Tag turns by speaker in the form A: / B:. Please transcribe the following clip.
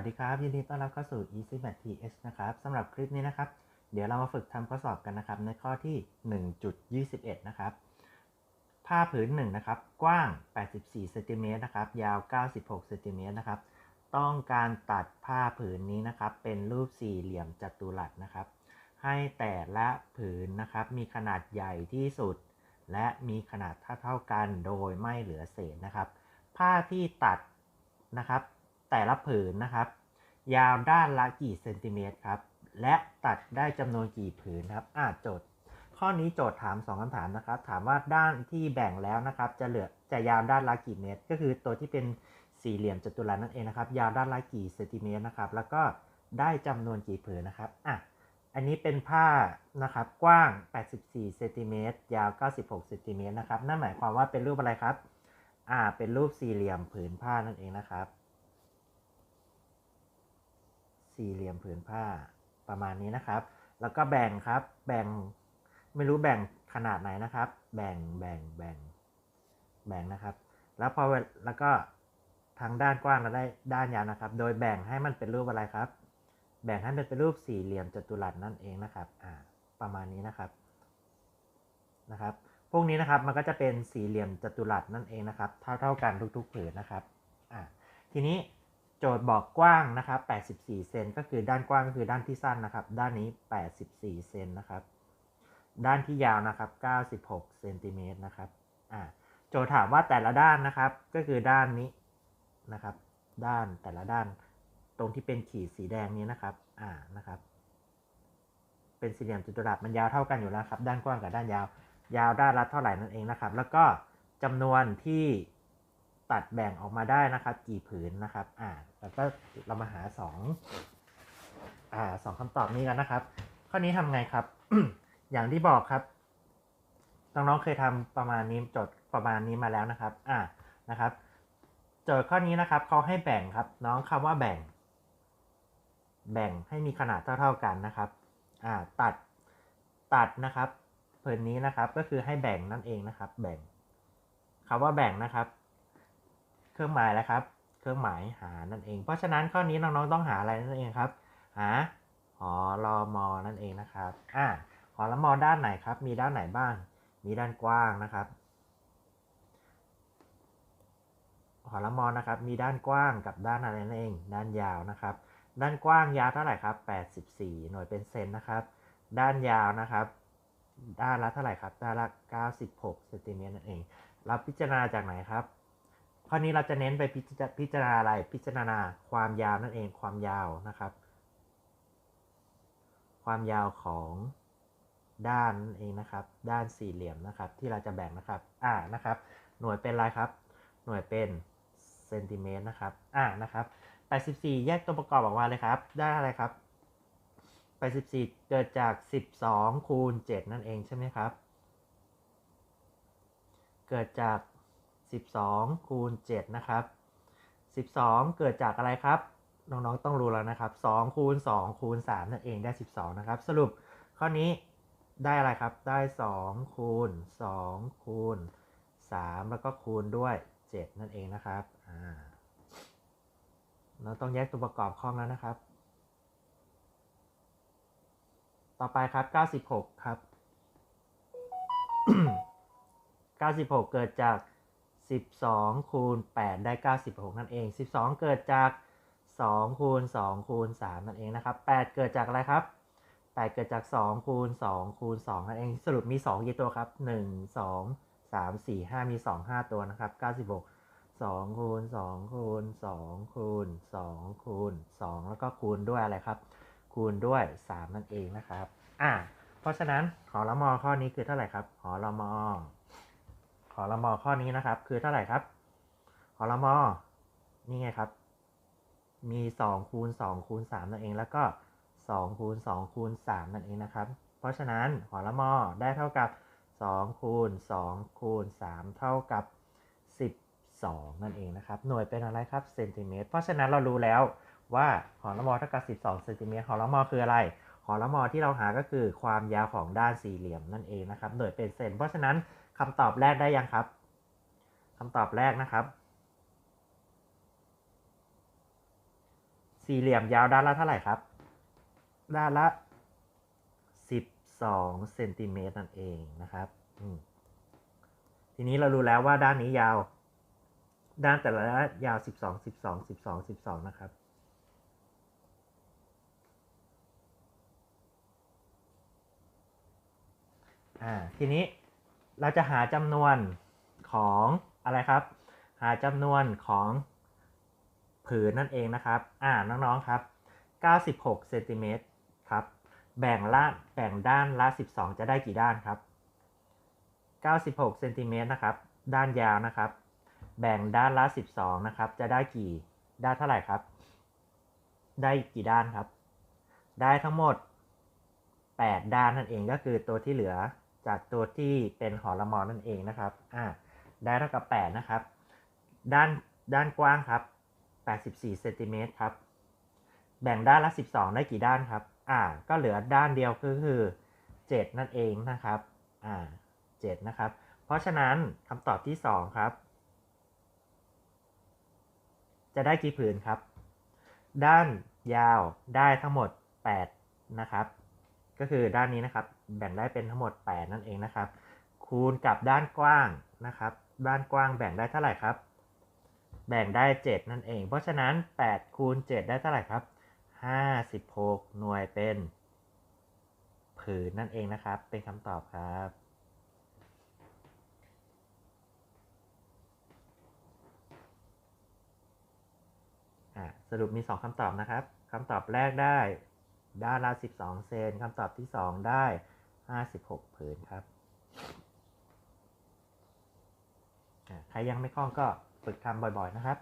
A: วัสดีครับ ยินดีต้อนรับเข้าสู่ Easy Math TH นะครับสำหรับคลิปนี้นะครับ เดี๋ยวเรามาฝึกทำข้อสอบกันนะครับ ในข้อที่ 1.21 นะครับ ผ้าผืนหนึ่งนะครับ กว้าง 84เซนติเมตรนะครับ ยาว 96เซนติเมตรนะครับ ต้องการตัดผ้าผืนนี้นะครับ เป็นรูปสี่เหลี่ยมจัตุรัสนะครับ ให้แต่ละผืนนะครับ มีขนาดใหญ่ที่สุด และมีขนาดเท่าๆกัน โดยไม่เหลือเศษนะครับ ผ้าที่ตัดนะครับ แต่ละผืนนะครับ ยาวด้านละกี่เซนติเมตรครับ และตัดได้จำนวนกี่ผืนครับอ่าโจทย์ ข้อนี้โจทย์ถาม 2คำถามนะครับ ถามว่าด้านที่แบ่งแล้วนะครับ จะเหลือจะยาวด้านละกี่เมตร ก็คือตัวที่เป็นสี่เหลี่ยมจัตุรัสนั่นเองนะครับ ยาวด้านละกี่เซนติเมตรนะครับ แล้วก็ได้จำนวนกี่ผืนนะครับอะอันนี้เป็นผ้านะครับกว้าง 84เซนติเมตรยาว 96เซนติเมตรนะครับ นั่นหมายความว่าเป็นรูปอะไรครับ อ่า เป็นรูปสี่เหลี่ยมผืนผ้านั่นเองนะครับ สี่เหลี่ยมผืนผ้าประมาณนี้นะครับ แล้วก็แบ่งครับ แบ่งไม่รู้แบ่งขนาดไหนนะครับ แบ่งแบ่งแบ่งแบ่งนะครับ แล้วพอแล้วก็ทางด้านกว้างเราได้ด้านยาวนะครับ โดยแบ่งให้มันเป็นรูปอะไรครับ แบ่งให้มันเป็นรูปสี่เหลี่ยมจัตุรัสนั่นเองนะครับ อ่า ประมาณนี้นะครับ นะครับ พวกนี้นะครับมันก็จะเป็นสี่เหลี่ยมจัตุรัสนั่นเองนะครับ เท่าเท่ากันทุกๆผืนนะครับ อ่า ทีนี้ โจทย์บอกกว้างนะครับ 84 เซนก็คือด้านกว้างก็คือด้านที่สั้นนะครับ ด้านนี้ 84 เซนนะครับ ด้านที่ยาวนะครับ 96 เซนติเมตรนะครับ อ่า โจทย์ถามว่าแต่ละด้านนะครับ ก็คือด้านนี้นะครับ ด้านแต่ละด้าน ตรงที่เป็นขีดสีแดงนี้นะครับ อ่า นะครับ เป็นสี่เหลี่ยมจัตุรัสมันยาวเท่ากันอยู่แล้วครับ ด้านกว้างกับด้านยาว ยาวด้านละเท่าไหร่นั่นเองนะครับ แล้วก็จำนวนที่ ตัดแบ่งออกมาได้นะครับ กี่ผืนนะครับอ่าแล้วก็เรามาหาสองอ่าสองคำตอบนี้กันนะครับ ข้อนี้ทำไงครับ อย่างที่บอกครับน้องๆเคยทำประมาณนี้โจทย์ประมาณนี้มาแล้วนะครับอ่านะครับโจทย์ข้อนี้นะครับเขาให้แบ่งครับ น้องคำว่าแบ่ง แบ่งให้มีขนาดเท่า ๆกันนะครับอ่าตัดตัดนะครับผืนนี้นะครับก็คือให้แบ่งนั่นเองนะครับ แบ่งคำว่าแบ่งนะครับ เครื่องหมายแล้วครับ เครื่องหมายหานั่นเอง เพราะฉะนั้นข้อนี้น้องๆต้องหาอะไรนั่นเองครับ หาหอรอมอนั่นเองนะครับอ่าหอรอมอด้านไหนครับ มีด้านไหนบ้าง มีด้านกว้างนะครับหอรอมอนะครับ มีด้านกว้างกับด้านอะไรนั่นเอง ด้านยาวนะครับ ด้านกว้างยาวเท่าไหร่ครับ 84 หน่วยเป็นเซนนะครับ ด้านยาวนะครับ ด้านละเท่าไหร่ครับ ด้านละ 96เซนติเมตรนั่นเอง เราพิจารณาจากไหนครับ ข้อนี้เราจะเน้นไปพิจารณาอะไร พิจารณาความยาวนั่นเอง ความยาวนะครับ ความยาวของด้านนั่นเองนะครับ ด้านสี่เหลี่ยมนะครับ ที่เราจะแบ่งนะครับ อ่า นะครับ หน่วยเป็นอะไรครับ หน่วยเป็นเซนติเมตรนะครับ อ่า นะครับ84แยกตัวประกอบออกมาเลยครับ ได้อะไรครับ84เกิดจาก 12คูณ7นั่นเองใช่ไหมครับ เกิดจาก 12 คูณ 7 นะครับ 12 เกิดจากอะไรครับ น้องๆต้องรู้แล้วนะครับ2คูณ2คูณ3นั่นเองได้ 12 นะครับ สรุปข้อนี้ได้อะไรครับ ได้ 2 คูณ 2 คูณ 3 แล้วก็คูณด้วย 7 นั่นเองนะครับเราต้องแยกตัวประกอบคล่องแล้วนะครับ ต่อไปครับ 96 ครับ 96 เกิดจาก 12 คูณ 8 ได้ 96 นั่นเอง 12 เกิดจาก 2 คูณ 2 คูณ 3 นั่นเองนะครับ 8 เกิดจากอะไรครับ 8 เกิดจาก 2 คูณ 2 คูณ 2 นั่นเอง สรุปมี 2 กี่ตัวครับ 1 2 3 4 5 มี 2 5 ตัวนะครับ 96 2 คูณ 2 คูณ 2 คูณ 2 คูณ 2 แล้วก็คูณด้วยอะไรครับ คูณด้วย 3 นั่นเองนะครับ อ่า เพราะฉะนั้นหอละมอข้อนี้คือเท่าไหร่ครับหอละมอ หอละมอข้อนี้นะครับ คือเท่าไหร่ครับหอละมอนี่ไงครับ มี2คูณ2คูณ3นั่นเอง แล้วก็2คูณ2คูณ3นั่นเองนะครับ เพราะฉะนั้นหอละมอได้เท่ากับ2คูณ2คูณ3เท่ากับ 12 นั่นเองนะครับ หน่วยเป็นอะไรครับเซนติเมตร เพราะฉะนั้นเรารู้แล้วว่าหอละมอเท่ากับ 12เซนติเมตรหอละมอคืออะไรหอละมอที่เราหาก็คือความยาวของด้านสี่เหลี่ยมนั่นเองนะครับ หน่วยเป็นเซน เพราะฉะนั้น คำตอบแรกได้ยังครับคำตอบแรกนะครับ สี่เหลี่ยมยาวด้านละเท่าไหร่ครับ ด้านละสิบสองเซนติเมตรนั่นเองนะครับทีนี้เรารู้แล้วว่าด้านนี้ยาว ด้านแต่ละด้านยาวสิบสองสิบสองสิบสองสิบสองนะครับอ่าทีนี้ เราจะหาจำนวนของอะไรครับ หาจำนวนของผืนนั่นเองนะครับ อ่าน้องๆครับ 96เซนติเมตรครับ แบ่งละแบ่งด้านละ 12 จะได้กี่ด้านครับ 96เซนติเมตรนะครับ ด้านยาวนะครับ แบ่งด้านละ 12 นะครับ จะได้กี่ด้านเท่าไหร่ครับ ได้กี่ด้านครับ ได้ทั้งหมด 8 ด้านนั่นเองก็คือตัวที่เหลือ จากตัวที่เป็นหอละมอนั่นเองนะครับอ่าได้เท่ากับ 8 นะครับ ด้านด้านกว้างครับ 84เซนติเมตรครับ แบ่งด้านละ 12 ได้กี่ด้านครับ อ่า ก็เหลือด้านเดียวก็คือ 7 นั่นเองนะครับ อ่า 7 นะครับ เพราะฉะนั้นคำตอบที่ 2 ครับ จะได้กี่ผืนครับ ด้านยาวได้ทั้งหมด 8 นะครับ ก็คือด้านนี้นะครับ แบ่งได้เป็นทั้งหมด 8 นั่นเองนะครับ คูณกับด้านกว้างนะครับ ด้านกว้างแบ่งได้เท่าไหร่ครับ แบ่งได้ 7 นั่นเอง เพราะฉะนั้น 8 คูณ 7 ได้เท่าไหร่ครับ 56 หน่วยเป็น ผืนนั่นเองนะครับ เป็นคำตอบครับสรุปมี 2คำตอบนะครับคำตอบแรกได้ด้านละ12 เซนคำตอบที่ 2 ได้ 56ผืนครับใครยังไม่คล่องก็ฝึกทำบ่อยๆนะครับ